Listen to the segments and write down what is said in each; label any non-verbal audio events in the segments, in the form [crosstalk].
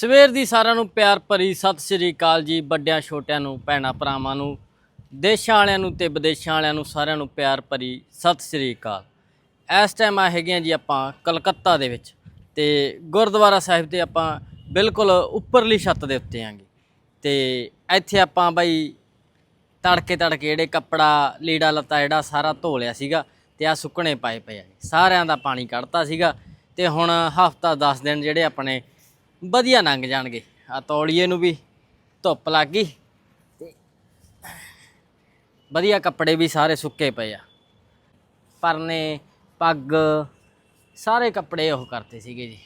ਸਵੇਰ ਦੀ ਸਾਰਿਆਂ ਨੂੰ ਪਿਆਰ ਭਰੀ ਸਤਿ ਸ੍ਰੀ ਅਕਾਲ ਜੀ, ਵੱਡਿਆਂ, ਛੋਟਿਆਂ ਨੂੰ, ਭੈਣਾਂ, ਭਰਾਵਾਂ ਨੂੰ, ਦੇਸ਼ਾਂ ਵਾਲਿਆਂ ਨੂੰ ਤੇ ਵਿਦੇਸ਼ਾਂ ਵਾਲਿਆਂ ਨੂੰ ਸਾਰਿਆਂ ਨੂੰ ਪਿਆਰ ਭਰੀ ਸਤਿ ਸ੍ਰੀ ਅਕਾਲ। ਇਸ ਟਾਈਮ ਆ ਹੈਗੇ ਜੀ ਆਪਾਂ ਕਲਕੱਤਾ ਦੇ ਵਿੱਚ ਤੇ ਗੁਰਦੁਆਰਾ ਸਾਹਿਬ ਤੇ ਆਪਾਂ ਬਿਲਕੁਲ ਉੱਪਰਲੀ ਛੱਤ ਦੇ ਉੱਤੇ ਆਂਗੇ। ਤੇ ਇੱਥੇ ਆਪਾਂ ਬਾਈ ਤੜਕੇ ਤੜਕੇ ਜਿਹੜੇ ਕੱਪੜਾ, ਲੀੜਾ ਲੱਤਾ ਜਿਹੜਾ ਸਾਰਾ ਧੋ ਲਿਆ ਸੀਗਾ ਤੇ ਆ ਸੁੱਕਣੇ ਪਾਏ ਪਏ ਆ ਸਾਰਿਆਂ ਦਾ ਪਾਣੀ ਕੱਢਤਾ ਸੀਗਾ ਤੇ ਹੁਣ ਹਫਤਾ 10 ਦਿਨ ਜਿਹੜੇ ਆਪਣੇ ਵਧੀਆ ਲੰਘ ਜਾਣਗੇ। ਆ ਤੌਲੀਏ ਨੂੰ ਵੀ ਧੁੱਪ ਲੱਗ ਗਈ ਤੇ ਵਧੀਆ ਕੱਪੜੇ ਵੀ ਸਾਰੇ ਸੁੱਕੇ ਪਏ ਆ। ਪਰਨੇ ਪੱਗ ਸਾਰੇ ਕੱਪੜੇ ਉਹ ਕਰਤੇ ਸੀਗੇ ਜੀ,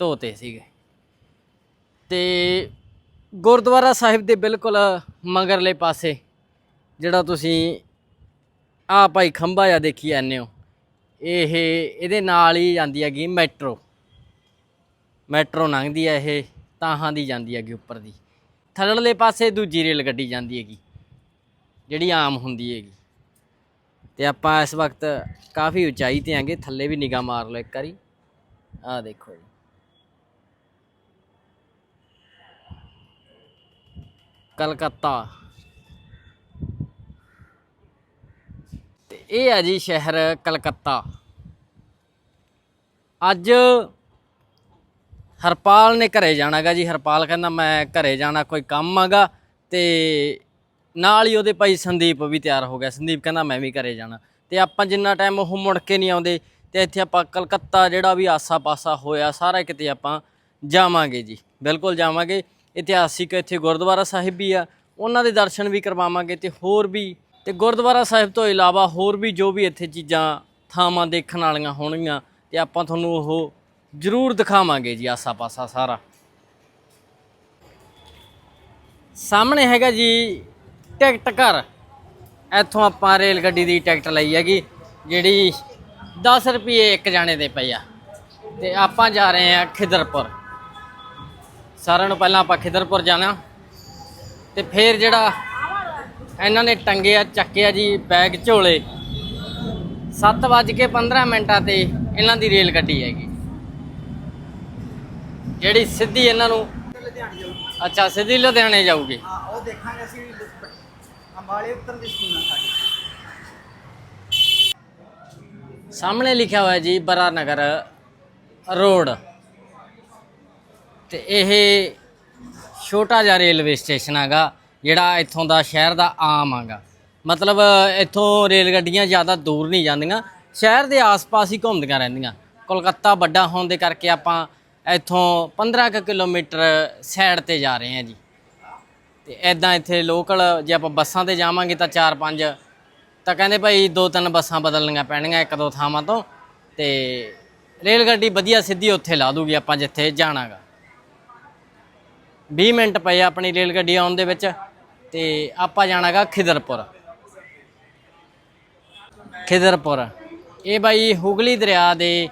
ਧੋਤੇ ਸੀਗੇ। ਤੇ ਗੁਰਦੁਆਰਾ ਸਾਹਿਬ ਦੇ ਬਿਲਕੁਲ ਮਗਰਲੇ ਪਾਸੇ ਜਿਹੜਾ ਤੁਸੀਂ ਆ ਭਾਈ ਖੰਭਾ ਜਾਂ ਦੇਖੀ ਜਾਂਦੇ ਹੋ, ਇਹ, ਇਹਦੇ ਨਾਲ ਹੀ ਜਾਂਦੀ ਹੈਗੀ ਮੈਟਰੋ। ਮੈਟਰੋ ਲੰਘਦੀ ਹੈ ਇਹ, ਤਾਹਾਂ ਦੀ ਜਾਂਦੀ ਹੈਗੀ ਉੱਪਰ ਦੀ। ਥੱਲੜਲੇ ਪਾਸੇ ਦੂਜੀ ਰੇਲ ਗੱਡੀ ਜਾਂਦੀ ਹੈਗੀ, ਜਿਹੜੀ ਆਮ ਹੁੰਦੀ ਹੈਗੀ। ਤੇ ਆਪਾਂ ਇਸ ਵਕਤ ਕਾਫੀ ਉਚਾਈ ਤੇ ਆਂਗੇ, ਥੱਲੇ ਵੀ ਨਿਗਾਹ ਮਾਰ ਲਓ ਇੱਕ ਵਾਰੀ। ਆਹ ਦੇਖੋ ਜੀ। ਕਲਕੱਤਾ। ਤੇ ਇਹ ਹੈ ਜੀ ਸ਼ਹਿਰ ਕਲਕੱਤਾ। ਅੱਜ ਹਰਪਾਲ ਨੇ ਘਰੇ ਜਾਣਾਗਾ ਜੀ। ਹਰਪਾਲ ਕਹਿੰਦਾ, ਮੈਂ ਘਰੇ ਜਾਣਾ, ਕੋਈ ਕੰਮ ਆਗਾ। ਤੇ ਨਾਲ ਹੀ ਉਹਦੇ ਭਾਈ ਸੰਦੀਪ ਵੀ ਤਿਆਰ ਹੋ ਗਿਆ। ਸੰਦੀਪ ਕਹਿੰਦਾ, ਮੈਂ ਵੀ ਘਰੇ ਜਾਣਾ। ਤੇ ਆਪਾਂ ਜਿੰਨਾ ਟਾਈਮ ਉਹ ਮੁੜ ਕੇ ਨਹੀਂ ਆਉਂਦੇ, ਤੇ ਇੱਥੇ ਆਪਾਂ ਕਲਕੱਤਾ ਜਿਹੜਾ ਵੀ ਆਸਾ-ਪਾਸਾ ਹੋਇਆ, ਸਾਰਾ ਕਿਤੇ ਆਪਾਂ ਜਾਵਾਂਗੇ ਜੀ। ਬਿਲਕੁਲ ਜਾਵਾਂਗੇ। ਇਤਿਹਾਸਿਕ ਇੱਥੇ ਗੁਰਦੁਆਰਾ ਸਾਹਿਬ ਵੀ ਆ। ਉਹਨਾਂ ਦੇ ਦਰਸ਼ਨ ਵੀ ਕਰਵਾਵਾਂਗੇ ਤੇ ਹੋਰ ਵੀ, ਤੇ ਗੁਰਦੁਆਰਾ ਸਾਹਿਬ ਤੋਂ ਇਲਾਵਾ ਹੋਰ ਵੀ ਜੋ ਵੀ ਇੱਥੇ ਚੀਜ਼ਾਂ, ਥਾਵਾਂ ਦੇਖਣ ਵਾਲੀਆਂ ਹੋਣਗੀਆਂ, ਤੇ ਆਪਾਂ ਤੁਹਾਨੂੰ ਉਹ ਜ਼ਰੂਰ ਦਿਖਾਵਾਂਗੇ ਜੀ ਆਸਾ-ਪਾਸਾ ਸਾਰਾ। ਸਾਹਮਣੇ ਹੈਗਾ ਜੀ ਟਿਕਟ ਘਰ। ਇੱਥੋਂ ਆਪਾਂ ਰੇਲ ਗੱਡੀ ਦੀ ਟਿਕਟ ਲਈ ਹੈਗੀ, ਜਿਹੜੀ 10 ਰੁਪਏ ਇੱਕ ਜਾਣੇ ਦੇ ਪਈ ਆ। ਤੇ ਆਪਾਂ ਜਾ ਰਹੇ ਆ ਖਿਦਰਪੁਰ। ਸਾਰਿਆਂ ਨੂੰ ਪਹਿਲਾਂ ਆਪਾਂ ਖਿਦਰਪੁਰ ਜਾਣਾ। ਤੇ ਫਿਰ ਜਿਹੜਾ ਇਹਨਾਂ ਨੇ ਟੰਗਿਆ ਚੱਕਿਆ ਜੀ ਬੈਗ ਝੋਲੇ। 7:15 ਮਿੰਟਾਂ ਤੇ ਇਹਨਾਂ ਦੀ ਰੇਲ ਗੱਡੀ ਹੈਗੀ। ਜਿਹੜੀ ਸਿੱਧੀ ਇਹਨਾਂ ਨੂੰ ਲੁਧਿਆਣੇ ਜਾਊਗੀ ਅੱਛਾ ਸਿੱਧੀ ਲੁਧਿਆਣੇ ਜਾਊਗੀ। ਹਾਂ ਉਹ ਦੇਖਾਂਗੇ ਅਸੀਂ ਅੰਬਾਲੇ ਉੱਤਰ ਦੀ ਸਕੂਲ ਆ ਸਾਡੀ। ਸਾਹਮਣੇ ਲਿਖਿਆ ਹੋਇਆ ਜੀ ਬਰਾ ਨਗਰ ਰੋਡ। ਤੇ ਇਹ ਛੋਟਾ ਜਿਹਾ ਰੇਲਵੇ ਸਟੇਸ਼ਨ ਹੈਗਾ ਜਿਹੜਾ ਇੱਥੋਂ ਦਾ ਸ਼ਹਿਰ ਦਾ ਆਮ ਹੈਗਾ। ਮਤਲਬ ਇੱਥੋਂ ਰੇਲ ਗੱਡੀਆਂ ਜ਼ਿਆਦਾ ਦੂਰ ਨਹੀਂ ਜਾਂਦੀਆਂ ਸ਼ਹਿਰ ਦੇ ਆਸ-ਪਾਸ ਹੀ ਘੁੰਮਦੀਆਂ ਰਹਿੰਦੀਆਂ। ਕੋਲਕਾਤਾ ਵੱਡਾ ਹੋਣ ਦੇ ਕਰਕੇ ਆਪਾਂ ਇੱਥੋਂ 15 ਕੁ ਕਿਲੋਮੀਟਰ ਸਾਈਡ ਤੇ ਜਾ ਰਹੇ ਹਾਂ ਜੀ। ਤੇ ਐਦਾਂ ਇੱਥੇ ਲੋਕਲ ਜੇ ਆਪਾਂ ਬੱਸਾਂ ਤੇ ਜਾਵਾਂਗੇ ਤਾਂ 4-5 ਤਾਂ ਕਹਿੰਦੇ ਭਾਈ ਦੋ ਤਿੰਨ ਬੱਸਾਂ ਬਦਲਣੀਆਂ ਪੈਣਗੀਆਂ ਇੱਕ ਦੋ ਥਾਵਾਂ ਤੋਂ। ਤੇ ਰੇਲ ਗੱਡੀ ਵਧੀਆ ਸਿੱਧੀ ਉੱਥੇ ਲਾ ਦੂਗੀ ਆਪਾਂ ਜਿੱਥੇ ਜਾਣਾਗਾ। 20 ਮਿੰਟ ਪਏ ਆਪਣੀ ਰੇਲ ਗੱਡੀ ਆਉਣ ਦੇ ਵਿੱਚ, ਤੇ ਆਪਾਂ ਜਾਣਾਗਾ ਖਿਦਰਪੁਰ। ਖਿਦਰਪੁਰ। ਇਹ ਬਾਈ ਹੁਗਲੀ ਦਰਿਆ ਦੇ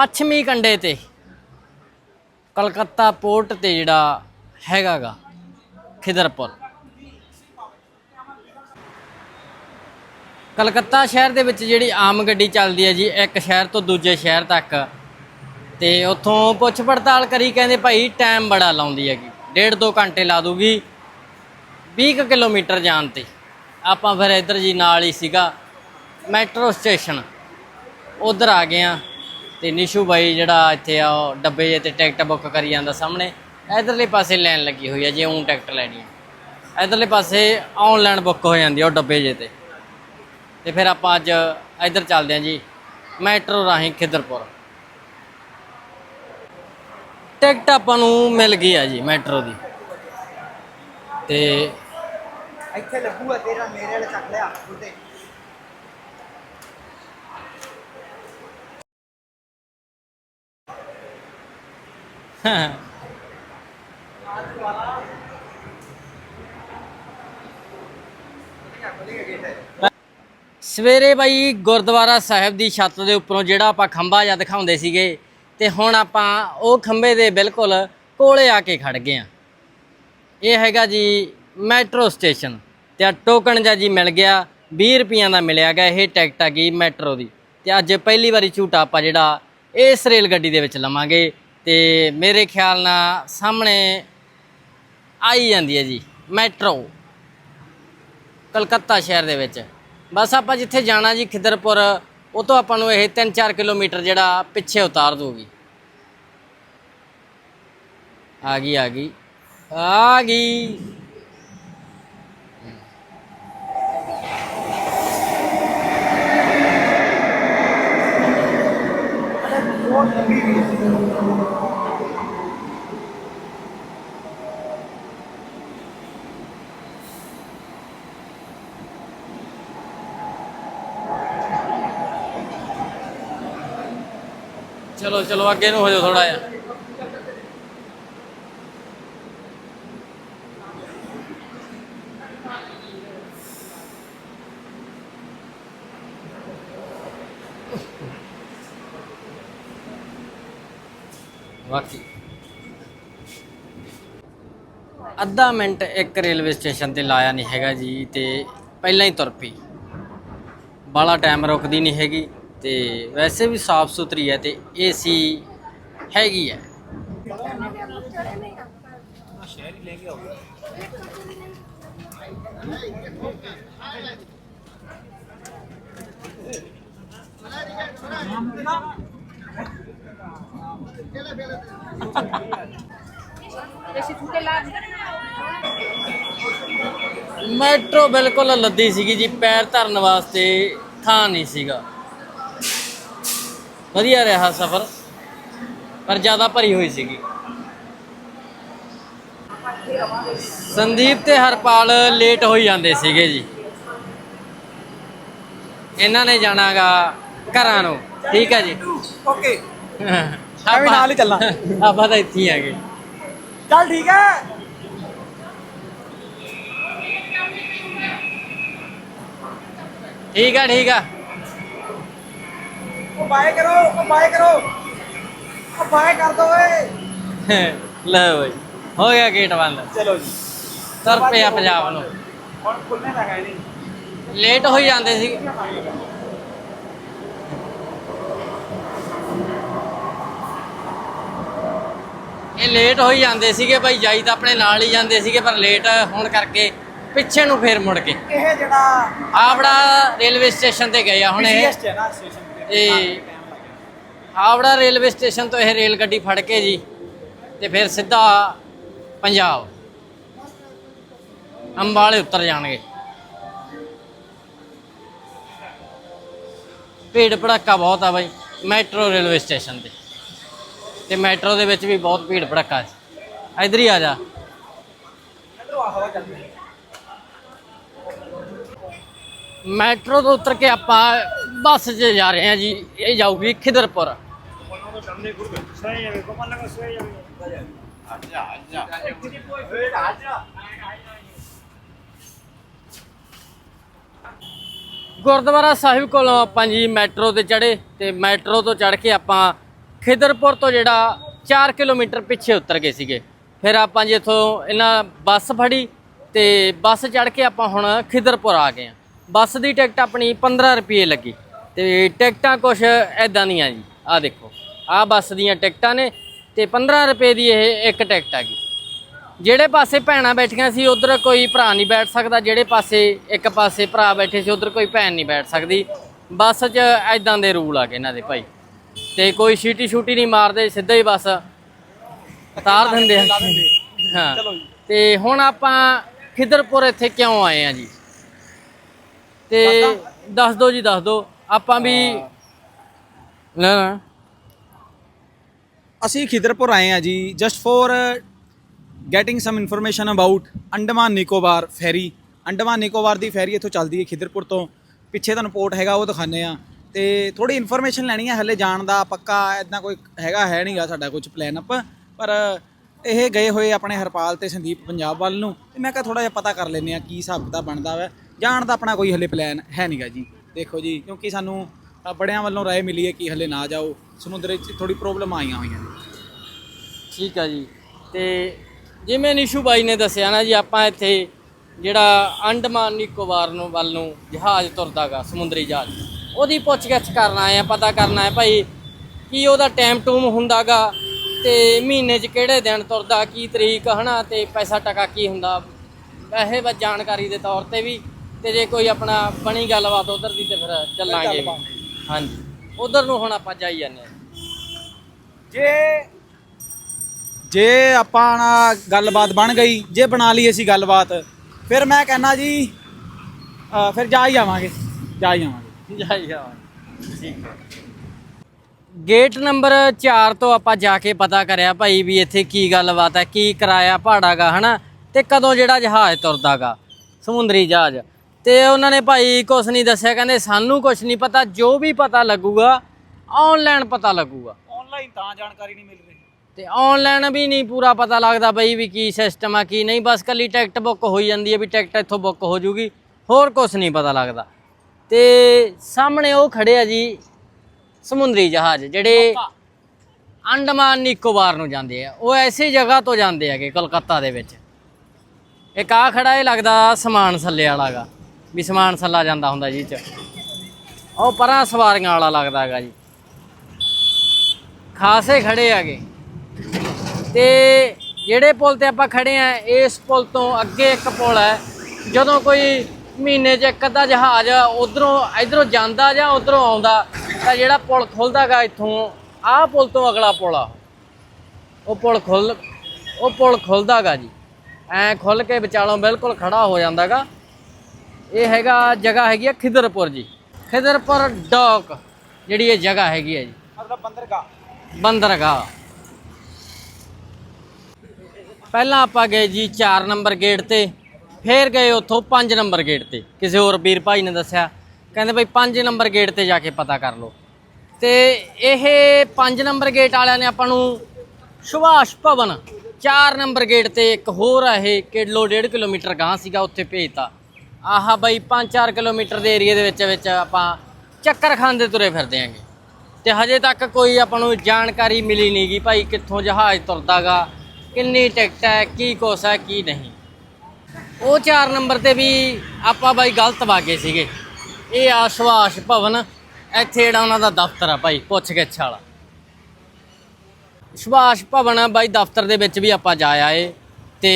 ਪੱਛਮੀ ਕੰਡੇ ਤੇ, ਕਲਕੱਤਾ ਪੋਰਟ ਤੇ ਜਿਹੜਾ ਹੈਗਾਗਾ, ਖਿਦਰਪੁਰ। ਕਲਕੱਤਾ ਸ਼ਹਿਰ ਦੇ ਵਿੱਚ ਜਿਹੜੀ ਆਮ ਗੱਡੀ ਚੱਲਦੀ ਹੈ ਜੀ, ਇੱਕ ਸ਼ਹਿਰ ਤੋਂ ਦੂਜੇ ਸ਼ਹਿਰ ਤੱਕ, ਤੇ ਉੱਥੋਂ ਪੁੱਛ ਪੜਤਾਲ ਕਰੀ ਕਹਿੰਦੇ ਭਾਈ ਟਾਈਮ ਬੜਾ ਲਾਉਂਦੀ ਹੈਗੀ, ਡੇਢ ਦੋ ਘੰਟੇ ਲਾ ਦੂਗੀ 20 ਕੁ ਕਿਲੋਮੀਟਰ ਜਾਣ ਤੇ। ਆਪਾਂ ਫਿਰ ਇੱਧਰ ਜੀ ਨਾਲ ਹੀ ਸੀਗਾ, ਮੈਟਰੋ ਸਟੇਸ਼ਨ, ਉਧਰ ਆ ਗਏ ਆ ਤੇ ਨਿਸ਼ੂ ਬਾਈ ਜਿਹੜਾ ਇੱਥੇ ਆ, ਉਹ ਡੱਬੇ ਜੇ ਤੇ ਟਿਕਟ ਬੁੱਕ ਕਰੀ ਜਾਂਦਾ ਸਾਹਮਣੇ। ਇਧਰਲੇ ਪਾਸੇ ਲਾਈਨ ਲੱਗੀ ਹੋਈ ਹੈ ਜੇ ਉਹ ਟਿਕਟ ਲੈਣੀ ਹੈ ਇਧਰਲੇ ਪਾਸੇ ਆਨਲਾਈਨ ਬੁੱਕ ਹੋ ਜਾਂਦੀ ਆ, ਉਹ ਡੱਬੇ ਜੇ ਤੇ। ਤੇ ਫਿਰ ਆਪਾਂ ਅੱਜ ਇੱਧਰ ਚੱਲਦੇ ਹਾਂ ਜੀ, ਮੈਟਰੋ ਰਾਹੀਂ ਖਿਦਰਪੁਰ। ਟਿਕਟ ਆਪਾਂ ਨੂੰ ਮਿਲ ਗਈ ਆ ਜੀ ਮੈਟਰੋ ਦੀ। ਤੇ ਇੱਥੇ ਲੱਗੂਗਾ ਤੇਰਾ, ਮੇਰੇ ਵਾਲੇ ਚੱਕ ਲਿਆ, ਉਹਦੇ। ਸਵੇਰੇ ਬਾਈ ਗੁਰਦੁਆਰਾ ਸਾਹਿਬ ਦੀ ਛੱਤ ਦੇ ਉੱਪਰੋਂ ਜਿਹੜਾ ਆਪਾਂ ਖੰਭਾ ਜਿਹਾ ਦਿਖਾਉਂਦੇ ਸੀਗੇ, ਤੇ ਹੁਣ ਆਪਾਂ ਉਹ ਖੰਭੇ ਦੇ ਬਿਲਕੁਲ ਕੋਲੇ ਆ ਕੇ ਖੜ ਗਏ ਆ ਇਹ ਹੈਗਾ ਜੀ ਮੈਟਰੋ ਸਟੇਸ਼ਨ, ਤੇ ਆ ਟੋਕਨ ਜਿਹਾ ਜੀ ਮਿਲ ਗਿਆ 20 ਰੁਪਈਆਂ ਦਾ ਮਿਲਿਆ ਗਿਆ ਇਹ ਟਿਕਟ ਗਈ ਮੈਟਰੋ ਦੀ। ਤੇ ਅੱਜ ਪਹਿਲੀ ਵਾਰੀ ਝੂਟਾ ਆਪਾਂ ਜਿਹੜਾ ਇਸ ਰੇਲ ਗੱਡੀ ਦੇ ਵਿੱਚ ਲਵਾਂਗੇ। ਤੇ ਮੇਰੇ ਖਿਆਲ ਨਾਲ ਸਾਹਮਣੇ ਆਈ ਜਾਂਦੀ ਹੈ ਜੀ, ਮੈਟਰੋ। ਕਲਕੱਤਾ ਸ਼ਹਿਰ ਦੇ ਵਿੱਚ। ਬਸ ਆਪਾਂ ਜਿੱਥੇ ਜਾਣਾ ਜੀ, ਖਿਦਰਪੁਰ, ਉਹ ਤੋਂ ਆਪਾਂ ਨੂੰ ਇਹ 3-4 ਕਿਲੋਮੀਟਰ ਜਿਹੜਾ ਪਿੱਛੇ ਉਤਾਰ ਦੂਗੀ ਆ ਗਈ ਆ ਗਈ ਆ ਗਈ। ਬਹੁਤ ਲੰਬੀ ਚਲੋ ਚਲੋ, ਅੱਗੇ ਨੂੰ ਹੋ ਜਾਓ ਥੋੜਾ ਜਿਹਾ। ਵਾਕਈ ਅੱਧਾ ਮਿੰਟ ਇੱਕ ਰੇਲਵੇ ਸਟੇਸ਼ਨ ਤੇ ਲਾਇਆ ਨਹੀਂ ਹੈਗਾ ਜੀ, ਤੇ ਪਹਿਲਾਂ ਹੀ ਤੁਰ ਪਈ। ਬਾਲਾ ਟਾਈਮ ਰੁਕਦੀ ਨਹੀਂ ਹੈਗੀ। ਤੇ ਵੈਸੇ ਵੀ ਸਾਫ਼ ਸੁਥਰੀ ਹੈ ਤੇ ਏਸੀ ਹੈਗੀ ਹੈ। [laughs] ਮੈਟਰੋ ਬਿਲਕੁਲ ਲੱਦੀ ਸੀਗੀ ਜੀ ਪੈਰ ਧਰਨ ਵਾਸਤੇ ਥਾਂ ਨਹੀਂ ਸੀਗਾ। ਵਧੀਆ ਰਿਹਾ ਸਫ਼ਰ ਪਰ ਜ਼ਿਆਦਾ ਭਰੀ ਹੋਈ ਸੀਗੀ। ਸੰਦੀਪ ਤੇ ਹਰਪਾਲ ਲੇਟ ਹੋਈ ਜਾਂਦੇ ਸੀਗੇ ਜੀ। ਇਹਨਾਂ ਨੇ ਜਾਣਾਗਾ ਘਰਾਂ ਨੂੰ। ਠੀਕ ਹੈ ਜੀ। ਓਕੇ [laughs] ਆਪਾਂ ਵੀ ਨਾਲ ਹੀ ਚੱਲਾਂ। [laughs] ਆਪਾਂ ਤਾਂ ਇੱਥੇ ਹੀ ਆਗੇ ਚੱਲ ਠੀਕ ਹੈ। ਠੀਕ ਆ ਠੀਕ ਆ ਉਹ ਬਾਏ ਕਰੋ ਉਹ ਬਾਏ ਕਰੋ। ਉਹ ਬਾਏ ਕਰ ਦੋ ਓਏ। [laughs] ਲੈ ਬਈ ਹੋ ਗਿਆ ਗੇਟ ਬੰਦ। ਚਲੋ ਜੀ। ਤੁਰ ਪਿਆ ਪੰਜਾਬ ਨੂੰ। ਹੁਣ ਖੁੱਲਨੇ ਤਾਂ ਹੈ ਨਹੀਂ। ਲੇਟ ਹੋਈ ਜਾਂਦੇ ਸੀ। ਇਹ ਲੇਟ ਹੋਈ ਜਾਂਦੇ ਸੀਗੇ ਭਾਈ ਜਾਈ ਤਾਂ ਆਪਣੇ ਨਾਲ ਹੀ ਜਾਂਦੇ ਸੀਗੇ ਪਰ ਲੇਟ ਹੋਣ ਕਰਕੇ ਪਿੱਛੇ ਨੂੰ ਫੇਰ ਮੁੜ ਕੇ। ਇਹ ਜਿਹੜਾ ਆਵੜਾ ਰੇਲਵੇ ਸਟੇਸ਼ਨ ਤੇ ਗਏ ਆ ਹੁਣ ਇਹ। BCS ਹੈ ਨਾ ਸਟੇਸ਼ਨ ਤੇ ਇਹ ਆਵੜਾ ਰੇਲਵੇ ਸਟੇਸ਼ਨ ਤੋਂ ਇਹ ਰੇਲ ਗੱਡੀ ਫੜ ਕੇ ਜੀ ਤੇ ਫਿਰ ਸਿੱਧਾ ਪੰਜਾਬ ਅੰਬਾਲੇ ਉਤਰ ਜਾਣਗੇ। ਭੀੜ ਭੜੱਕਾ ਬਹੁਤ ਆ ਬਾਈ, ਮੈਟਰੋ ਰੇਲਵੇ ਸਟੇਸ਼ਨ ਤੇ। ਤੇ ਮੈਟਰੋ ਦੇ ਵਿੱਚ ਵੀ ਬਹੁਤ ਭੀੜ ਭੜੱਕਾ ਹੈ। ਇਧਰ ਹੀ ਆ ਜਾ। ਮੈਟਰੋ ਤੋਂ ਉਤਰ ਕੇ ਆਪਾਂ ਬੱਸ 'ਚ ਜਾ ਰਹੇ ਹਾਂ ਜੀ, ਇਹ ਜਾਊਗੀ ਖਿਦਰਪੁਰ। ਗੁਰਦੁਆਰਾ ਸਾਹਿਬ ਕੋਲੋਂ ਆਪਾਂ ਜੀ ਮੈਟਰੋ ਤੇ ਚੜੇ ਤੇ ਮੈਟਰੋ ਤੋਂ ਚੜ ਕੇ ਆਪਾਂ ਖਿਦਰਪੁਰ ਤੋਂ ਜਿਹੜਾ 4 ਕਿਲੋਮੀਟਰ ਪਿੱਛੇ ਉਤਰ ਗਏ ਸੀਗੇ। ਫਿਰ ਆਪਾਂ ਜੀ ਇੱਥੋਂ ਇਹਨਾਂ ਬੱਸ ਫੜੀ ਤੇ ਬੱਸ ਚੜ ਕੇ ਆਪਾਂ ਹੁਣ ਖਿਦਰਪੁਰ ਆ ਗਏ ਆ ਬੱਸ ਦੀ ਟਿਕਟ ਆਪਣੀ 15 ਰੁਪਏ ਲੱਗੀ। ਤੇ ਟਿਕਟਾਂ ਕੁਛ ਐਦਾਂ ਦੀਆਂ ਜੀ ਆਹ ਦੇਖੋ। ਆਹ ਬੱਸ ਦੀਆਂ ਟਿਕਟਾਂ ਨੇ ਤੇ 15 ਰੁਪਏ ਦੀ ਇਹ ਇੱਕ ਟਿਕਟ ਹੈਗੀ। ਜਿਹੜੇ ਪਾਸੇ ਭੈਣਾਂ ਬੈਠੀਆਂ ਸੀ ਉਧਰ ਕੋਈ ਭਰਾ ਨਹੀਂ ਬੈਠ ਸਕਦਾ ਜਿਹੜੇ ਪਾਸੇ ਇੱਕ ਪਾਸੇ ਭਰਾ ਬੈਠੇ ਸੀ ਉਧਰ ਕੋਈ ਭੈਣ ਨਹੀਂ ਬੈਠ ਸਕਦੀ। ਬੱਸ 'ਚ ਐਦਾਂ ਦੇ ਰੂਲ ਆ ਗਏ ਇਹਨਾਂ ਦੇ ਭਾਈ। ਤੇ ਕੋਈ ਛੀਟੀ ਛੂਟੀ ਨਹੀਂ ਮਾਰਦੇ ਸਿੱਧਾ ਹੀ ਬੱਸ ਉਤਾਰ ਦਿੰਦੇ ਆ। ਹਾਂ। ਤੇ ਹੁਣ ਆਪਾਂ ਖਿਦਰਪੁਰ ਇੱਥੇ ਕਿਉਂ ਆਏ ਆ ਜੀ? ਤੇ ਦੱਸ ਦਿਓ ਜੀ ਦੱਸ ਦਿਓ। ਆਪਾਂ ਵੀ ਨਾ ਨਾ। ਅਸੀਂ ਖਿਦਰਪੁਰ ਆਏ ਆ ਜੀ just for getting some information about Andaman Nicobar ferry Andaman Nicobar the ferry ਇੱਥੋਂ ਚੱਲਦੀ ਹੈ ਖਿਦਰਪੁਰ ਤੋਂ। ਪਿੱਛੇ ਤੁਹਾਨੂੰ ਪੋਰਟ ਹੈਗਾ ਉਹ ਦਿਖਾਣੇ ਆ ਤੇ ਥੋੜੀ ਇਨਫੋਰਮੇਸ਼ਨ ਲੈਣੀ ਹੈ ਹਲੇ ਜਾਣ ਦਾ ਪੱਕਾ ਇਦਾਂ ਕੋਈ ਹੈਗਾ ਹੈ ਨਹੀਂਗਾ ਸਾਡਾ ਕੁਝ ਪਲਾਨ ਅਪ ਪਰ ਇਹ ਗਏ ਹੋਏ ਆਪਣੇ ਹਰਪਾਲ ਤੇ ਸੰਦੀਪ ਪੰਜਾਬ ਵੱਲ ਨੂੰ। ਤੇ ਮੈਂ ਕਿਹਾ ਥੋੜਾ ਜਿਹਾ ਪਤਾ ਕਰ ਲੈਂਦੇ ਆ ਕੀ ਹਿਸਾਬ ਕਿਤਾਬ ਬਣਦਾ ਵਾ। ਜਾਣ ਦਾ ਆਪਣਾ ਕੋਈ ਹਲੇ ਪਲਾਨ ਹੈ ਨਹੀਂਗਾ ਜੀ। ਦੇਖੋ ਜੀ, ਕਿਉਂਕਿ ਸਾਨੂੰ ਬੜਿਆਂ ਵੱਲੋਂ ਰਾਏ ਮਿਲੀ ਹੈ ਕਿ ਹਲੇ ਨਾ ਜਾਓ। ਸਮੁੰਦਰ ਵਿੱਚ ਥੋੜੀ ਪ੍ਰੋਬਲਮ ਆਈਆਂ ਹੋਈਆਂ ਨੇ। ਠੀਕ ਆ ਜੀ। ਤੇ ਜਿਵੇਂ ਨਿਸ਼ੂ ਬਾਈ ਨੇ ਦੱਸਿਆ ਨਾ ਜੀ, ਆਪਾਂ ਇੱਥੇ ਜਿਹੜਾ ਅੰਡਮਾਨ ਨਿਕੋਬਾਰ ਨੂੰ ਵੱਲ ਨੂੰ ਜਹਾਜ਼ ਤੁਰਦਾਗਾ ਸਮੁੰਦਰੀ ਜਹਾਜ਼। ਉਹਦੀ ਪੁੱਛਗਿੱਛ ਕਰਨ ਆਏ ਆ, ਪਤਾ ਕਰਨਾ ਹੈ ਭਾਈ ਕੀ ਉਹਦਾ ਟਾਈਮ ਟੂਮ ਹੁੰਦਾਗਾ ਤੇ ਮਹੀਨੇ 'ਚ ਕਿਹੜੇ ਦਿਨ ਤੁਰਦਾ, ਕੀ ਤਰੀਕ, ਹਨਾ, ਤੇ ਪੈਸਾ ਟਕਾ ਕੀ ਹੁੰਦਾ। ਵੈਸੇ ਬਸ ਜਾਣਕਾਰੀ ਦੇ ਤੌਰ ਤੇ ਵੀ ਤੇ ਜੇ ਕੋਈ ਆਪਣਾ ਬਣੀ ਗੱਲਬਾਤ ਉਧਰ ਦੀ ਤੇ ਫਿਰ ਚੱਲਾਂਗੇ। ਹਾਂਜੀ। ਉਧਰ ਨੂੰ ਹੁਣ ਆਪਾਂ ਜਾਈ ਜਾਂਦੇ ਹਾਂ। ਜੇ ਜੇ ਆਪਾਂ ਨਾਲ ਗੱਲਬਾਤ ਬਣ ਗਈ ਜੇ ਬਣਾ ਲਈ ਅਸੀਂ ਗੱਲਬਾਤ ਫਿਰ ਮੈਂ ਕਹਿੰਦਾ ਜੀ ਫਿਰ ਜਾ ਹੀ ਆਵਾਂਗੇ ਜਾ ਹੀ ਆਵਾਂਗੇ। ਜਾਈ ਜਾਵਾਂਗੇ ਠੀਕ ਹੈ। ਗੇਟ ਨੰਬਰ 4 ਤੋਂ ਆਪਾਂ ਜਾ ਕੇ ਪਤਾ ਕਰਿਆ ਭਾਈ ਵੀ ਇੱਥੇ ਕੀ ਗੱਲਬਾਤ ਹੈ ਕੀ ਕਿਰਾਇਆ ਭਾੜਾਗਾ ਹਨਾ? ਤੇ ਕਦੋਂ ਜਿਹੜਾ ਜਹਾਜ਼ ਤੁਰਦਾਗਾ? ਸਮੁੰਦਰੀ ਜਹਾਜ਼। ਤੇ ਉਹਨਾਂ ਨੇ ਭਾਈ ਕੁਛ ਨਹੀਂ ਦੱਸਿਆ ਕਹਿੰਦੇ ਸਾਨੂੰ ਕੁਛ ਨਹੀਂ ਪਤਾ ਜੋ ਵੀ ਪਤਾ ਲੱਗੂਗਾ ਆਨਲਾਈਨ ਪਤਾ ਲੱਗੂਗਾ। ਆਨਲਾਈਨ ਤਾਂ ਜਾਣਕਾਰੀ ਨਹੀਂ ਮਿਲ ਰਹੀ। ਤੇ ਆਨਲਾਈਨ ਵੀ ਨਹੀਂ ਪੂਰਾ ਪਤਾ ਲੱਗਦਾ ਬਈ ਵੀ ਕੀ ਸਿਸਟਮ ਆ ਕੀ ਨਹੀਂ। ਬਸ ਕੱਲੀ ਟਿਕਟ ਬੁੱਕ ਹੋਈ ਜਾਂਦੀ ਹੈ ਵੀ ਟਿਕਟ ਇੱਥੋਂ ਬੁੱਕ ਹੋ ਜੂਗੀ ਹੋਰ ਕੁਝ ਨਹੀਂ ਪਤਾ ਲੱਗਦਾ। ਤੇ ਸਾਹਮਣੇ ਉਹ ਖੜੇ ਆ ਜੀ ਸਮੁੰਦਰੀ ਜਹਾਜ਼ ਜਿਹੜੇ ਅੰਡਮਾਨ ਨਿਕੋਬਾਰ ਨੂੰ ਜਾਂਦੇ ਆ। ਉਹ ਐਸੀ ਜਗ੍ਹਾ ਤੋਂ ਜਾਂਦੇ ਹੈਗੇ ਕਲਕੱਤਾ ਦੇ ਵਿੱਚ। ਇੱਕ ਆ ਖੜਾ ਇਹ ਲੱਗਦਾ ਸਮਾਨ ਸੱਲੇ ਵਾਲਾਗਾ ਵੀ ਸਮਾਨ ਸੱਲਾ ਜਾਂਦਾ ਹੁੰਦਾ ਜੀ ਚ। ਉਹ ਪਰਾਂ ਸਵਾਰੀਆਂ ਵਾਲਾ ਲੱਗਦਾ ਹੈਗਾ ਜੀ। ਖਾਸੇ ਖੜੇ ਹੈਗੇ। ਤੇ ਜਿਹੜੇ ਪੁਲ ਤੇ ਆਪਾਂ ਖੜੇ ਆ, ਇਸ ਪੁਲ ਤੋਂ ਅੱਗੇ ਇੱਕ ਪੁਲ ਹੈ। ਜਦੋਂ ਕੋਈ ਮਹੀਨੇ 'ਚ ਇੱਕ ਅੱਧਾ ਜਹਾਜ਼ ਉਧਰੋਂ, ਇਧਰੋਂ ਜਾਂਦਾ ਜਾਂ ਉਧਰੋਂ ਆਉਂਦਾ, ਤਾਂ ਜਿਹੜਾ ਪੁਲ ਖੁੱਲਦਾਗਾ ਇੱਥੋਂ, ਆਹ ਪੁਲ ਤੋਂ ਅਗਲਾ ਪੁਲ ਆ। ਉਹ ਪੁਲ ਖੁੱਲ, ਉਹ ਪੁਲ ਖੁੱਲਦਾਗਾ ਜੀ। ਐ ਖੁੱਲ ਕੇ ਵਿਚਾਲੋਂ ਬਿਲਕੁਲ ਖੜਾ ਹੋ ਜਾਂਦਾਗਾ ਇਹ ਹੈਗਾ ਜਗ੍ਹਾ ਹੈਗੀ ਆ ਖਿਦਰਪੁਰ ਜੀ। ਖਿਦਰਪੁਰ ਡੌਕ ਜਿਹੜੀ ਇਹ ਜਗ੍ਹਾ ਹੈਗੀ ਹੈ ਜੀ। ਮਤਲਬ ਬੰਦਰਗਾਹ। ਬੰਦਰਗਾਹ। ਪਹਿਲਾਂ ਆਪਾਂ ਗਏ ਜੀ 4 ਨੰਬਰ ਗੇਟ ਤੇ ਫੇਰ ਗਏ ਉੱਥੋਂ 5 ਨੰਬਰ ਗੇਟ ਤੇ। ਕਿਸੇ ਹੋਰ ਵੀਰ ਭਾਈ ਨੇ ਦੱਸਿਆ ਕਹਿੰਦੇ ਬਈ 5 ਨੰਬਰ ਗੇਟ ਤੇ ਜਾ ਕੇ ਪਤਾ ਕਰ ਲਓ। ਤੇ ਇਹ 5 ਨੰਬਰ ਗੇਟ ਵਾਲਿਆਂ ਨੇ ਆਪਾਂ ਨੂੰ ਸੁਭਾਸ਼ ਭਵਨ 4 ਨੰਬਰ ਗੇਟ ਤੇ ਇੱਕ ਹੋਰ ਆ ਇਹ ਕਿਲੋ 1.5 ਕਿਲੋਮੀਟਰ ਗਾਂ ਸੀਗਾ ਉੱਥੇ ਭੇਜਤਾ। ਆਹਾ ਬਾਈ 5-4 ਕਿਲੋਮੀਟਰ ਦੇ ਏਰੀਏ ਦੇ ਵਿੱਚ ਵਿੱਚ ਆਪਾਂ ਚੱਕਰ ਖਾਂਦੇ ਤੁਰੇ ਫਿਰਦੇ ਆਂਗੇ। ਤੇ ਹਜੇ ਤੱਕ ਕੋਈ ਆਪਾਂ ਨੂੰ ਜਾਣਕਾਰੀ ਮਿਲੀ ਨਹੀਂਗੀ ਭਾਈ ਕਿੱਥੋਂ ਜਹਾਜ਼ ਤੁਰਦਾਗਾ, ਕਿੰਨੀ ਟਿਕਟ ਹੈ, ਕੀ ਕੁਛ ਹੈ, ਕੀ ਨਹੀਂ। ਉਹ 4 ਨੰਬਰ ਤੇ ਵੀ ਆਪਾਂ ਬਾਈ ਗਲਤ ਵਾਗੇ ਸੀਗੇ। ਇਹ ਆ ਸੁਭਾਸ਼ ਭਵਨ, ਇੱਥੇ ਜਿਹੜਾ ਉਹਨਾਂ ਦਾ ਦਫ਼ਤਰ ਆ ਭਾਈ, ਪੁੱਛ ਗਿੱਛ ਵਾਲਾ। ਸੁਭਾਸ਼ ਭਵਨ ਬਾਈ ਦਫ਼ਤਰ ਦੇ ਵਿੱਚ ਵੀ ਆਪਾਂ ਜਾ ਆਏ। ਤੇ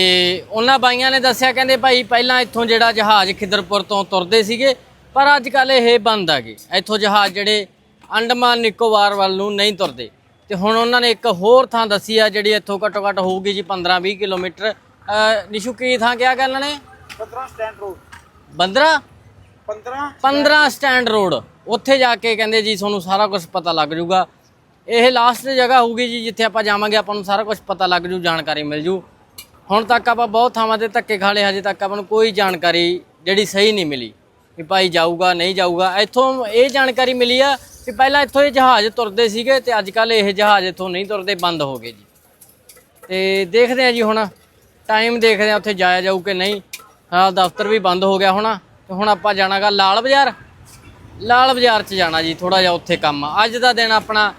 ਉਹਨਾਂ ਬਾਈਆਂ ਨੇ ਦੱਸਿਆ ਕਹਿੰਦੇ ਭਾਈ ਪਹਿਲਾਂ ਇੱਥੋਂ ਜਿਹੜਾ ਜਹਾਜ਼ ਖਿਦਰਪੁਰ ਤੋਂ ਤੁਰਦੇ ਸੀਗੇ ਪਰ ਅੱਜ ਕੱਲ ਇਹ ਬੰਦ ਆ ਗਏ। ਇੱਥੋਂ ਜਹਾਜ਼ ਜਿਹੜੇ ਅੰਡਮਾਨ ਨਿਕੋਬਾਰ ਵੱਲ ਨੂੰ ਨਹੀਂ ਤੁਰਦੇ। ਤੇ ਹੁਣ ਉਹਨਾਂ ਨੇ ਇੱਕ ਹੋਰ ਥਾਂ ਦੱਸੀ ਆ ਜਿਹੜੀ ਇੱਥੋਂ ਘੱਟੋ ਘੱਟ ਹੋਊਗੀ ਜੀ 15-20 ਕਿਲੋਮੀਟਰ। ਨਿਸ਼ੂ ਕੀ ਥਾਂ ਕਿਹਾ ਇਹਨਾਂ ਨੇ? 15 stand road. Bandra 15 15 stand road. ਉੱਥੇ ਜਾ ਕੇ ਕਹਿੰਦੇ ਜੀ ਤੁਹਾਨੂੰ ਸਾਰਾ ਕੁਝ ਪਤਾ ਲੱਗ ਜਾਊਗਾ। ਇਹ ਲਾਸਟ ਜਗ੍ਹਾ ਹੋਊਗੀ ਜੀ ਜਿੱਥੇ ਆਪਾਂ ਜਾਵਾਂਗੇ ਆਪਾਂ ਨੂੰ ਸਾਰਾ ਕੁਝ ਪਤਾ ਲੱਗ ਜੂ ਜਾਣਕਾਰੀ ਮਿਲ ਜੂ ਹੁਣ ਤੱਕ ਆਪਾਂ ਬਹੁਤ ਥਾਵਾਂ ਤੇ ਧੱਕੇ ਖਾ ਲਏ, ਹਜੇ ਤੱਕ ਆਪਾਂ ਨੂੰ ਕੋਈ ਜਾਣਕਾਰੀ ਜਿਹੜੀ ਸਹੀ ਨਹੀਂ ਮਿਲੀ ਵੀ ਭਾਈ ਜਾਊਗਾ, ਨਹੀਂ ਜਾਊਗਾ। ਇੱਥੋਂ ਇਹ ਜਾਣਕਾਰੀ ਮਿਲੀ ਆ ਕਿ ਪਹਿਲਾਂ ਇੱਥੋਂ ਇਹ ਜਹਾਜ਼ ਤੁਰਦੇ ਸੀਗੇ ਤੇ ਅੱਜ ਕੱਲ ਇਹ ਜਹਾਜ਼ ਇੱਥੋਂ ਨਹੀਂ ਤੁਰਦੇ, ਬੰਦ ਹੋ ਗਏ ਜੀ। ਤੇ ਦੇਖਦੇ ਆ ਜੀ ਹੁਣ ਟਾਈਮ ਦੇਖਦੇ ਆ ਉੱਥੇ ਜਾਇਆ ਜਾਊ ਕਿ ਨਹੀਂ। ਹਾਂ, ਦਫ਼ਤਰ ਵੀ ਬੰਦ ਹੋ ਗਿਆ ਹੋਣਾ, ਤੇ ਹੁਣ ਆਪਾਂ ਜਾਣਾਗਾ ਲਾਲ ਬਾਜ਼ਾਰ। ਲਾਲ ਬਾਜ਼ਾਰ 'ਚ ਜਾਣਾ ਜੀ ਥੋੜਾ ਜਿਹਾ ਉੱਥੇ ਕੰਮ। ਆ ਅੱਜ ਦਾ ਦਿਨ ਆਪਣਾ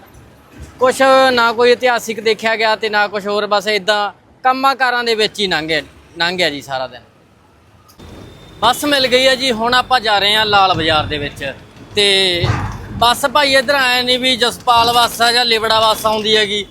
ਕੁਛ ਨਾ ਕੋਈ ਇਤਿਹਾਸਿਕ ਦੇਖਿਆ ਗਿਆ ਤੇ ਨਾ ਕੁਛ ਹੋਰ, ਬਸ ਇਦਾਂ ਕੰਮਾਂ ਕਾਰਾਂ ਦੇ ਵਿੱਚ ਹੀ ਲੰਘਿਆ ਲੰਘਿਆ ਜੀ ਸਾਰਾ ਦਿਨ। ਬੱਸ ਮਿਲ ਗਈ ਹੈ ਜੀ ਹੁਣ ਆਪਾਂ ਜਾ ਰਹੇ ਹਾਂ ਲਾਲ ਬਾਜ਼ਾਰ ਦੇ ਵਿੱਚ। ਤੇ ਬੱਸ ਭਾਈ ਇਧਰ ਆਇਆ ਨਹੀਂ ਵੀ ਜਸਪਾਲ ਬੱਸ ਆ ਜਾਂ ਲਿਬੜਾ ਬੱਸ ਆਉਂਦੀ ਹੈਗੀ।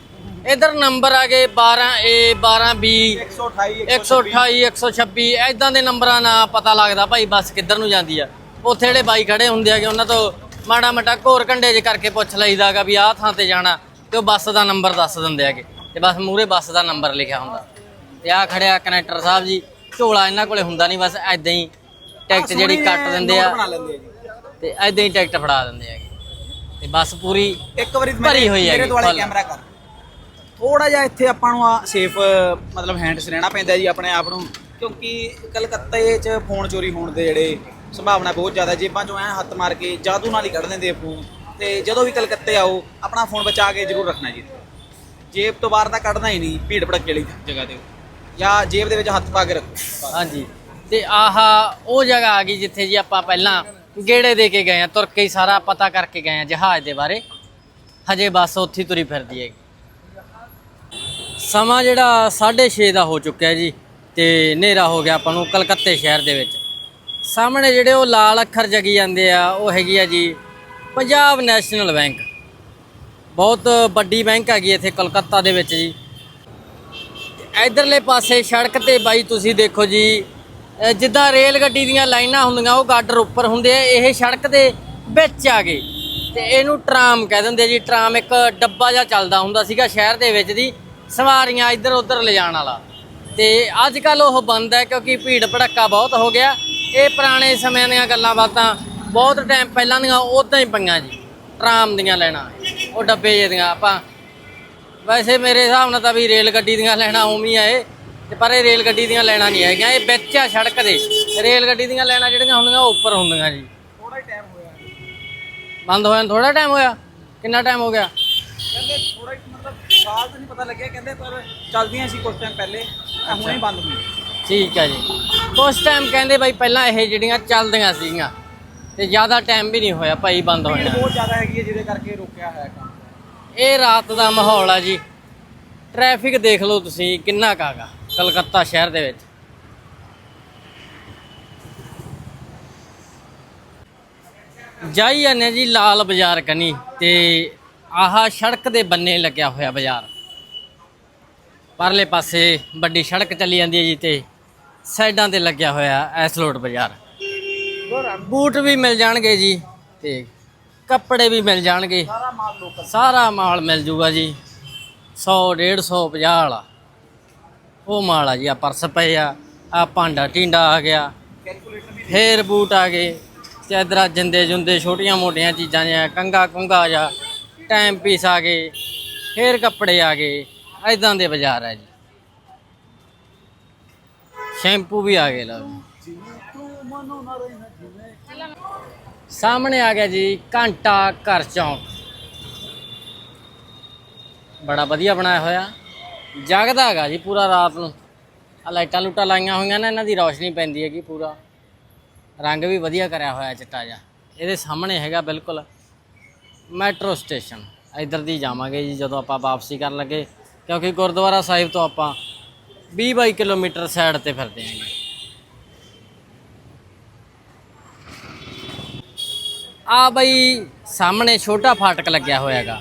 ਇਧਰ ਨੰਬਰ ਆ ਗਏ 12A 12B 128 128 126 ਐਦਾਂ ਦੇ ਨੰਬਰਾਂ ਨਾਲ ਪਤਾ ਲੱਗਦਾ ਭਾਈ ਬੱਸ ਕਿੱਧਰ ਨੂੰ ਜਾਂਦੀ ਆ। ਉੱਥੇ ਜਿਹੜੇ ਬਾਈ ਖੜੇ ਹੁੰਦੇ ਆਗੇ ਉਹਨਾਂ ਤੋਂ ਮਾੜਾ ਮਟਾ ਘੋਰ ਕੰਡੇ ਜੇ ਕਰਕੇ ਪੁੱਛ ਲਈਦਾਗਾ ਵੀ ਆਹ ਥਾਂ ਤੇ ਜਾਣਾ। ਤੇ ਉਹ ਬੱਸ ਦਾ ਨੰਬਰ ਦੱਸ ਦਿੰਦੇ ਆਗੇ ਤੇ ਬਸ ਮੂਰੇ ਬੱਸ ਦਾ ਨੰਬਰ ਲਿਖਿਆ ਹੁੰਦਾ। ਤੇ ਆ ਖੜਿਆ ਕਨੈਕਟਰ ਸਾਹਿਬ ਜੀ ਝੋਲਾ ਇਹਨਾਂ ਕੋਲੇ ਹੁੰਦਾ ਨਹੀਂ ਬਸ ਐਦਾਂ ਹੀ ਟਿਕਟ ਜਿਹੜੀ ਕੱਟ ਦਿੰਦੇ ਆ। ਲੈਂਦੇ ਆ ਤੇ ਐਦਾਂ ਹੀ ਟਿਕਟ ਫੜਾ ਦਿੰਦੇ ਆਗੇ ਤੇ ਬੱਸ ਪੂਰੀ ਇੱਕ ਵਾਰੀ ਭਰੀ ਹੋਈ ਹੈਗੀ, ਮੇਰੇ ਦੁਆਲੇ। ਕੈਮਰਾ ਕਰ। ਥੋੜਾ ਜਿਹਾ ਇੱਥੇ ਆਪਾਂ ਨੂੰ ਆ ਸੇਫ ਮਤਲਬ ਹੈਂਡਸ ਰਹਿਣਾ ਪੈਂਦਾ ਜੀ ਆਪਣੇ ਆਪ ਨੂੰ ਕਿਉਂਕਿ ਕਲਕੱਤੇ 'ਚ ਫੋਨ ਚੋਰੀ ਹੋਣ ਦੇ ਜਿਹੜੇ ਸੰਭਾਵਨਾ ਬਹੁਤ ਜ਼ਿਆਦਾ ਜੇਬਾਂ 'ਚੋਂ ਐ ਹੱਥ ਮਾਰ ਕੇ ਜਾਦੂ ਨਾਲ ਹੀ ਕੱਢ ਦਿੰਦੇ ਆ ਫੋਨ ਤੇ ਜਦੋਂ ਵੀ ਕਲਕੱਤੇ ਆਓ ਆਪਣਾ ਫੋਨ ਬਚਾ ਕੇ ਜ਼ਰੂਰ ਰੱਖਣਾ ਜੀ। ਜੇਬ ਤੋਂ ਬਾਹਰ ਤਾਂ ਕੱਢਣਾ ਹੀ ਨਹੀਂ, ਭੀੜ ਭੜੱਕੇ ਵਾਲੀ ਜਗ੍ਹਾ ਤੇ। ਜਾਂ ਜੇਬ ਦੇ ਵਿੱਚ ਹੱਥ ਪਾ ਕੇ ਰੱਖੋ। ਹਾਂਜੀ। ਤੇ ਆਹਾ, ਉਹ ਜਗ੍ਹਾ ਆ ਗਈ ਜਿੱਥੇ ਜੀ ਆਪਾਂ ਪਹਿਲਾਂ ਗੇੜੇ ਦੇ ਕੇ ਗਏ ਆ, ਤੁਰ ਕੇ ਹੀ ਸਾਰਾ ਪਤਾ ਕਰਕੇ ਗਏ ਆ ਜਹਾਜ਼ ਦੇ ਬਾਰੇ। ਹਜੇ ਬਸ ਉੱਥੇ ਹੀ ਤੁਰੀ ਫਿਰਦੀ ਹੈਗੀ। ਸਮਾਂ ਜਿਹੜਾ 6:30 ਦਾ ਹੋ ਚੁੱਕਿਆ ਜੀ, ਤੇ ਹਨੇਰਾ ਹੋ ਗਿਆ ਆਪਾਂ ਨੂੰ ਕਲਕੱਤੇ ਸ਼ਹਿਰ ਦੇ ਵਿੱਚ। ਸਾਹਮਣੇ ਜਿਹੜੇ ਉਹ ਲਾਲ ਅੱਖਰ ਜਗੀ ਜਾਂਦੇ ਆ, ਉਹ ਹੈਗੀ ਆ ਜੀ, ਪੰਜਾਬ ਨੈਸ਼ਨਲ ਬੈਂਕ। ਬਹੁਤ ਵੱਡੀ ਬੈਂਕ ਹੈਗੀ ਇੱਥੇ ਕਲਕੱਤਾ ਦੇ ਵਿੱਚ ਜੀ। ਇਧਰਲੇ ਪਾਸੇ ਸੜਕ ਤੇ ਬਾਈ ਤੁਸੀਂ ਦੇਖੋ ਜੀ ਜਿੱਦਾਂ ਰੇਲ ਗੱਡੀ ਦੀਆਂ ਲਾਈਨਾਂ ਹੁੰਦੀਆਂ, ਉਹ ਗਾਡਰ ਉੱਪਰ ਹੁੰਦੇ ਆ, ਇਹ ਸੜਕ ਦੇ ਵਿੱਚ ਆ ਗਏ। ਤੇ ਇਹਨੂੰ ਟਰਾਮ ਕਹਿ ਦਿੰਦੇ ਜੀ, ਟਰਾਮ ਇੱਕ ਡੱਬਾ ਜਿਹਾ ਚੱਲਦਾ ਹੁੰਦਾ ਸੀਗਾ ਸ਼ਹਿਰ ਦੇ ਵਿੱਚ ਦੀ ਸਵਾਰੀਆਂ ਇੱਧਰ ਉੱਧਰ ਲਿਜਾਣ ਵਾਲਾ। ਤੇ ਅੱਜ ਕੱਲ ਉਹ ਬੰਦ ਹੈ ਕਿਉਂਕਿ ਭੀੜ ਭੜੱਕਾ ਬਹੁਤ ਹੋ ਗਿਆ। ਇਹ ਪੁਰਾਣੇ ਸਮਿਆਂ ਦੀਆਂ ਗੱਲਾਂ ਬਾਤਾਂ ਬਹੁਤ ਟਾਈਮ ਪਹਿਲਾਂ ਦੀਆਂ, ਉਦਾਂ ਹੀ ਪਈਆਂ ਜੀ, ਟਰਾਮ ਦੀਆਂ ਲੈਣਾ। ਉਹ ਡੱਬੇ ਜਿਹੇ ਦੀਆਂ ਆਪਾਂ। ਵੈਸੇ ਮੇਰੇ ਹਿਸਾਬ ਨਾਲ ਤਾਂ ਵੀ ਰੇਲ ਗੱਡੀ ਦੀਆਂ ਲੈਣਾ ਹੀ ਆ ਇਹ। ਤੇ ਪਰ ਇਹ ਰੇਲ ਗੱਡੀ ਦੀਆਂ ਲੈਣਾ ਨਹੀਂ ਹੈਗੀਆਂ ਇਹ ਵਿੱਚ ਆ ਸੜਕ ਦੇ। ਰੇਲ ਗੱਡੀ ਦੀਆਂ ਲੈਣਾ ਜਿਹੜੀਆਂ ਹੁੰਦੀਆਂ ਉਹ ਉੱਪਰ ਹੁੰਦੀਆਂ ਜੀ। ਥੋੜਾ ਹੀ ਟਾਈਮ ਹੋਇਆ ਬੰਦ ਹੋਇਆ ਥੋੜਾ ਟਾਈਮ ਹੋਇਆ? ਕਿੰਨਾ ਟਾਈਮ ਹੋ ਗਿਆ? ਕਹਿੰਦੇ ਥੋੜਾ ਹੀ ਮਤਲਬ ਸਾਲ ਤਾਂ ਨਹੀਂ ਪਤਾ ਲੱਗਿਆ ਕਹਿੰਦੇ ਪਰ ਚੱਲਦੀਆਂ ਸੀ ਕੁਝ ਟਾਈਮ ਪਹਿਲੇ ਹੁਣੇ ਹੀ ਬੰਦ ਹੋਈ ਠੀਕ ਹੈ ਜੀ। ਉਸ ਟਾਈਮ ਕਹਿੰਦੇ ਬਾਈ ਪਹਿਲਾਂ ਇਹ ਜਿਹੜੀਆਂ ਚੱਲਦੀਆਂ ਸੀਗੀਆਂ ਤੇ ਜ਼ਿਆਦਾ ਟਾਈਮ ਵੀ ਨਹੀਂ ਹੋਇਆ ਭਾਈ ਬੰਦ ਹੋਇਆ। ਬਹੁਤ ਜ਼ਿਆਦਾ ਹੈਗੀ ਹੈ ਜਿਹਦੇ ਕਰਕੇ ਰੋਕਿਆ ਹੋਇਆ ਕੰਮ। ਇਹ ਰਾਤ ਦਾ ਮਾਹੌਲ ਆ ਜੀ। ਟ੍ਰੈਫਿਕ ਦੇਖ ਲਓ ਤੁਸੀਂ, ਕਿੰਨਾ ਕਾਗਾ ਕਲਕੱਤਾ ਸ਼ਹਿਰ ਦੇ ਵਿੱਚ। ਜਾਈ ਜਾਂਦੇ ਹਾਂ ਜੀ ਲਾਲ ਬਾਜ਼ਾਰ ਕਨੀ ਤੇ ਆਹ ਸੜਕ ਦੇ ਬੰਨੇ ਲੱਗਿਆ ਹੋਇਆ ਬਾਜ਼ਾਰ। ਪਰਲੇ ਪਾਸੇ ਵੱਡੀ ਸੜਕ ਚੱਲੀ ਜਾਂਦੀ ਹੈ ਜੀ ਤੇ ਸਾਈਡਾਂ ਤੇ ਲੱਗਿਆ ਹੋਇਆ ਐਸਲੋਟ ਬਾਜ਼ਾਰ। ਬੂਟ ਵੀ ਮਿਲ ਜਾਣਗੇ ਜੀ ਤੇ ਕੱਪੜੇ ਵੀ ਮਿਲ ਜਾਣਗੇ। ਸਾਰਾ ਮਾਲ ਲੋਕਲ। ਸਾਰਾ ਮਾਲ ਮਿਲ ਜੂਗਾ ਜੀ। 100 150 50 ਵਾਲਾ। ਉਹ ਮਾਲ ਆ ਜੀ ਆ ਪਰਸ ਪਏ ਆ ਆ ਭਾਂਡਾ ਟਿੰਡਾ ਆ ਗਿਆ। ਫੇਰ ਬੂਟ ਆ ਗਏ। ਚਾਦਰਾ ਜਿੰਦੇ ਜੁੰਦੇ ਛੋਟੀਆਂ ਮੋਟੀਆਂ ਚੀਜ਼ਾਂ ਜਿਹਾ ਕੰਗਾ ਕੁੰਗਾ ਜਾ ਟਾਈਮ ਪੀਸ ਆ ਗਏ। ਫੇਰ ਕੱਪੜੇ ਆ ਗਏ। ਐਦਾਂ ਦੇ ਬਾਜ਼ਾਰ ਹੈ ਜੀ। ਸ਼ੈਂਪੂ ਵੀ ਆ ਗਏ ਲਓ ਜੀ। ਸਾਹਮਣੇ ਆ ਗਿਆ ਜੀ ਘੰਟਾ ਘਰ ਚੌਂਕ। ਬੜਾ ਵਧੀਆ ਬਣਾਇਆ ਹੋਇਆ। ਜਗਦਾ ਹੈਗਾ ਜੀ ਪੂਰਾ ਰਾਤ ਨੂੰ। ਆ ਲਾਈਟਾਂ ਲੂਟਾਂ ਲਾਈਆਂ ਹੋਈਆਂ ਨੇ, ਇਹਨਾਂ ਦੀ ਰੌਸ਼ਨੀ ਪੈਂਦੀ ਹੈਗੀ ਪੂਰਾ। ਰੰਗ ਵੀ ਵਧੀਆ ਕਰਿਆ ਹੋਇਆ ਚਿੱਟਾ ਜਿਹਾ। ਇਹਦੇ ਸਾਹਮਣੇ ਹੈਗਾ ਬਿਲਕੁਲ ਮੈਟਰੋ ਸਟੇਸ਼ਨ। ਇੱਧਰ ਦੀ ਜਾਵਾਂਗੇ ਜੀ ਜਦੋਂ ਆਪਾਂ ਵਾਪਸੀ ਕਰਨ ਲੱਗੇ। ਕਿਉਂਕਿ ਗੁਰਦੁਆਰਾ ਸਾਹਿਬ ਤੋਂ ਆਪਾਂ 20 22 ਕਿਲੋਮੀਟਰ ਸਾਈਡ ਤੇ ਫਿਰਦੇ ਆਂਗੇ ਆ ਬਈ ਸਾਹਮਣੇ ਛੋਟਾ ਫਾਟਕ ਲੱਗਿਆ ਹੋਇਆ ਹੈਗਾ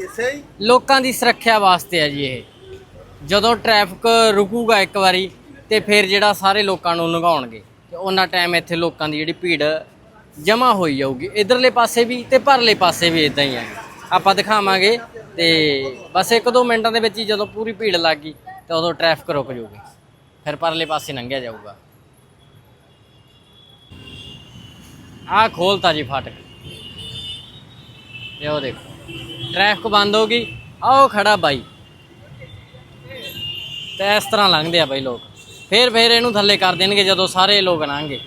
ਇਸੇ ਹੀ। ਲੋਕਾਂ ਦੀ ਸੁਰੱਖਿਆ ਵਾਸਤੇ ਹੈ ਜੀ ਇਹ। ਜਦੋਂ ਟ੍ਰੈਫਿਕ ਰੁਕੂਗਾ ਇੱਕ ਵਾਰੀ ਤੇ ਫਿਰ ਜਿਹੜਾ ਸਾਰੇ ਲੋਕਾਂ ਨੂੰ ਲੰਘਾਉਣਗੇ ਤੇ ਉਹਨਾਂ ਟਾਈਮ ਇੱਥੇ ਲੋਕਾਂ ਦੀ ਜਿਹੜੀ ਭੀੜ ਜਮ੍ਹਾਂ ਹੋਈ ਜਾਊਗੀ। ਇਧਰਲੇ ਪਾਸੇ ਵੀ ਤੇ ਪਰਲੇ ਪਾਸੇ ਵੀ ਇਦਾਂ ਹੀ ਹੈ ਆਪਾਂ ਦਿਖਾਵਾਂਗੇ ਤੇ ਬਸ ਇੱਕ ਦੋ ਮਿੰਟਾਂ ਦੇ ਵਿੱਚ ਹੀ ਜਦੋਂ ਪੂਰੀ ਭੀੜ ਲੱਗ ਗਈ ਤੇ ਉਦੋਂ ਟ੍ਰੈਫਿਕ ਰੁਕ ਜਾਊਗੀ। ਫਿਰ ਪਰਲੇ ਪਾਸੇ ਲੰਘਿਆ ਜਾਊਗਾ। ਆਹ ਖੋਲਤਾ ਜੀ ਫਾਟਕ। ਇਹ ਉਹ ਦੇਖੋ। ਟ੍ਰੈਫਿਕ ਬੰਦ ਹੋ ਗਈ। ਆਓ ਖੜਾ ਬਾਈ। ਤੇ ਇਸ ਤਰ੍ਹਾਂ ਲੰਘਦੇ ਆ ਬਾਈ ਲੋਕ। ਫੇਰ ਫੇਰ ਇਹਨੂੰ ਥੱਲੇ ਕਰ ਦੇਣਗੇ ਜਦੋਂ ਸਾਰੇ ਲੋਕ ਲੰਘਣਗੇ।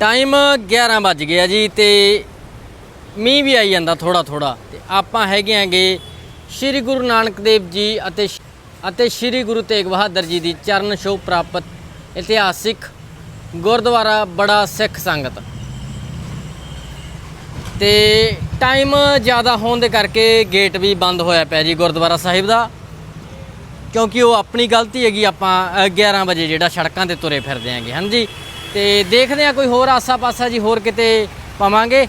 ਟਾਈਮ 11 ਵੱਜ ਗਿਆ ਜੀ ਤੇ ਮੀਂਹ ਵੀ ਆਈ ਜਾਂਦਾ ਥੋੜਾ ਥੋੜਾ ਤੇ ਆਪਾਂ ਹੈਗੇ ਆਂਗੇ ਸ੍ਰੀ ਗੁਰੂ ਨਾਨਕ ਦੇਵ ਜੀ ਅਤੇ ਅਤੇ ਸ੍ਰੀ ਗੁਰੂ ਤੇਗ ਬਹਾਦਰ ਜੀ ਦੀ ਚਰਨ ਛੋਹ ਪ੍ਰਾਪਤ ਇਤਿਹਾਸਿਕ ਗੁਰਦੁਆਰਾ ਬੜਾ ਸਿੱਖ ਸੰਗਤ। ਤੇ ਟਾਈਮ ਜ਼ਿਆਦਾ ਹੋਣ ਦੇ ਕਰਕੇ ਗੇਟ ਵੀ ਬੰਦ ਹੋਇਆ ਪਿਆ ਜੀ ਗੁਰਦੁਆਰਾ ਸਾਹਿਬ ਦਾ ਕਿਉਂਕਿ ਉਹ ਆਪਣੀ ਗਲਤੀ ਹੈਗੀ ਆਪਾਂ ਅ, 11 ਵਜੇ ਜਿਹੜਾ ਸੜਕਾਂ ਤੇ ਤੁਰੇ ਫਿਰਦੇ ਆਂਗੇ ਹਾਂਜੀ? ਤੇ ਦੇਖਦੇ ਆ ਕੋਈ ਹੋਰ ਆਸਾ-ਪਾਸਾ ਜੀ ਹੋਰ ਕਿਤੇ ਪਾਵਾਂਗੇ?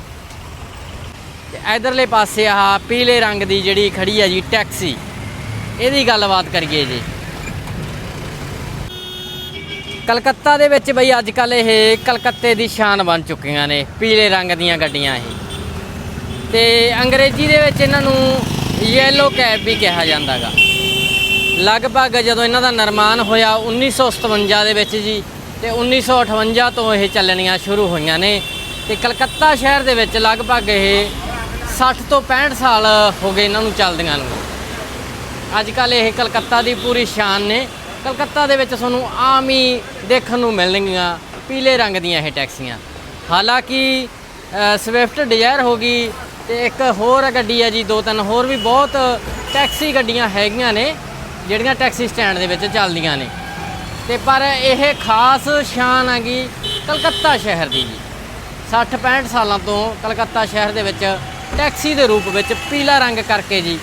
ਤੇ ਇਧਰਲੇ ਪਾਸੇ ਆਹ ਪੀਲੇ ਰੰਗ ਦੀ ਜਿਹੜੀ ਖੜੀ ਹੈ ਜੀ ਟੈਕਸੀ। ਇਹਦੀ ਗੱਲਬਾਤ ਕਰੀਏ ਜੀ। ਕਲਕੱਤਾ ਦੇ ਵਿੱਚ ਬਈ ਅੱਜ ਕੱਲ ਇਹ ਕਲਕੱਤੇ ਦੀ ਸ਼ਾਨ ਬਣ ਚੁੱਕੀਆਂ ਨੇ, ਪੀਲੇ ਰੰਗ ਦੀਆਂ ਗੱਡੀਆਂ ਇਹ। ਤੇ ਅੰਗਰੇਜ਼ੀ ਦੇ ਵਿੱਚ ਇਹਨਾਂ ਨੂੰ ਯੈਲੋ ਕੈਬ ਵੀ ਕਿਹਾ ਜਾਂਦਾਗਾ। ਲਗਭਗ ਜਦੋਂ ਇਹਨਾਂ ਦਾ ਨਿਰਮਾਣ ਹੋਇਆ 1957 ਦੇ ਵਿੱਚ ਜੀ, ਤੇ 1958 ਤੋਂ ਇਹ ਚੱਲਣੀਆਂ ਸ਼ੁਰੂ ਹੋਈਆਂ ਨੇ। ਤੇ ਕਲਕੱਤਾ ਸ਼ਹਿਰ ਦੇ ਵਿੱਚ ਲਗਭਗ ਇਹ 60 ਤੋਂ 65 ਸਾਲ ਹੋ ਗਏ ਇਹਨਾਂ ਨੂੰ ਚੱਲਦੀਆਂ ਨੂੰ। ਅੱਜ ਕੱਲ ਇਹ ਕਲਕੱਤਾ ਦੀ ਪੂਰੀ ਸ਼ਾਨ ਨੇ। ਕਲਕੱਤਾ ਦੇ ਵਿੱਚ ਤੁਹਾਨੂੰ ਆਮ ਹੀ ਦੇਖਣ ਨੂੰ ਮਿਲਣਗੀਆਂ ਪੀਲੇ ਰੰਗ ਦੀਆਂ ਇਹ ਟੈਕਸੀਆਂ। ਹਾਲਾਂਕਿ ਸਵਿਫਟ ਡਿਜ਼ਾਇਰ ਹੋ ਗਈ ਤੇ ਇੱਕ ਹੋਰ ਗੱਡੀ ਹੈ ਜੀ, ਦੋ ਤਿੰਨ ਹੋਰ ਵੀ ਬਹੁਤ ਟੈਕਸੀ ਗੱਡੀਆਂ ਹੈਗੀਆਂ ਨੇ, ਜਿਹੜੀਆਂ ਟੈਕਸੀ ਸਟੈਂਡ ਦੇ ਵਿੱਚ ਚੱਲਦੀਆਂ ਨੇ। ਤੇ ਪਰ ਇਹ ਖਾਸ ਸ਼ਾਨ ਹੈਗੀ ਕਲਕੱਤਾ ਸ਼ਹਿਰ ਦੀ ਜੀ। 60 65 ਸਾਲਾਂ ਤੋਂ ਕਲਕੱਤਾ ਸ਼ਹਿਰ ਦੇ ਵਿੱਚ ਟੈਕਸੀ ਦੇ ਰੂਪ ਵਿੱਚ ਪੀਲਾ ਰੰਗ ਕਰਕੇ ਜੀ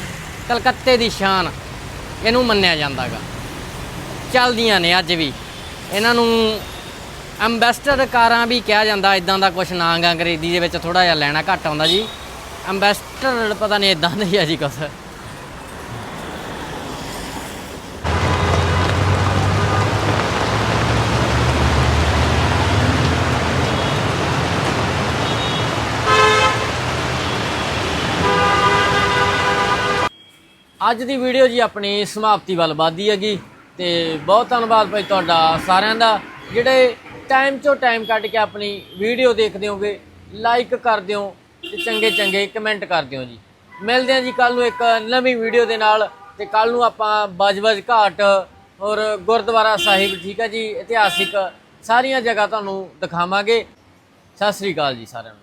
ਕਲਕੱਤੇ ਦੀ ਸ਼ਾਨ। ਇਹਨੂੰ ਮੰਨਿਆ ਜਾਂਦਾ ਗਾ ਚੱਲਦੀਆਂ ਨੇ ਅੱਜ ਵੀ। ਇਹਨਾਂ ਨੂੰ ਐਮਬੈਸਡਰ ਕਾਰਾਂ ਵੀ ਕਿਹਾ ਜਾਂਦਾ ਇਦਾਂ ਦਾ ਕੁਛ ਨਾਂ ਗਾ, ਅੰਗਰੇਜ਼ੀ ਦੇ ਵਿੱਚ ਥੋੜਾ ਜਿਹਾ ਲੈਣਾ ਘੱਟ ਆਉਂਦਾ ਜੀ। ਐਮਬੈਸਡਰ ਪਤਾ ਨਹੀਂ ਇਦਾਂ ਦਾ ਹੀ ਆ ਜੀ ਕੁਛ। ਅੱਜ ਦੀ ਵੀਡੀਓ ਜੀ ਆਪਣੀ ਸਮਾਪਤੀ ਵੱਲ ਵੱਧਦੀ ਹੈਗੀ ਤੇ ਬਹੁਤ ਧੰਨਵਾਦ ਭਾਈ ਤੁਹਾਡਾ ਸਾਰਿਆਂ ਦਾ। ਜਿਹੜੇ ਟਾਈਮ ਚੋਂ ਟਾਈਮ ਕੱਢ ਕੇ ਆਪਣੀ ਵੀਡੀਓ ਦੇਖਦੇ ਹੋਗੇ ਲਾਈਕ ਕਰ ਦਿਓ ਤੇ ਚੰਗੇ ਚੰਗੇ ਕਮੈਂਟ ਕਰ ਦਿਓ ਜੀ। ਮਿਲਦੇ ਹਾਂ ਜੀ ਕੱਲ ਨੂੰ ਇੱਕ ਨਵੀਂ ਵੀਡੀਓ ਦੇ ਨਾਲ ਤੇ ਕੱਲ ਨੂੰ ਆਪਾਂ ਬਜਬਜ ਘਾਟ ਔਰ ਗੁਰਦੁਆਰਾ ਸਾਹਿਬ, ਠੀਕ ਹੈ ਜੀ, ਇਤਿਹਾਸਿਕ ਸਾਰੀਆਂ ਜਗ੍ਹਾ ਤੁਹਾਨੂੰ ਦਿਖਾਵਾਂਗੇ। ਸਤਿ ਸ੍ਰੀ ਅਕਾਲ ਜੀ ਸਾਰਿਆਂ ਨੂੰ।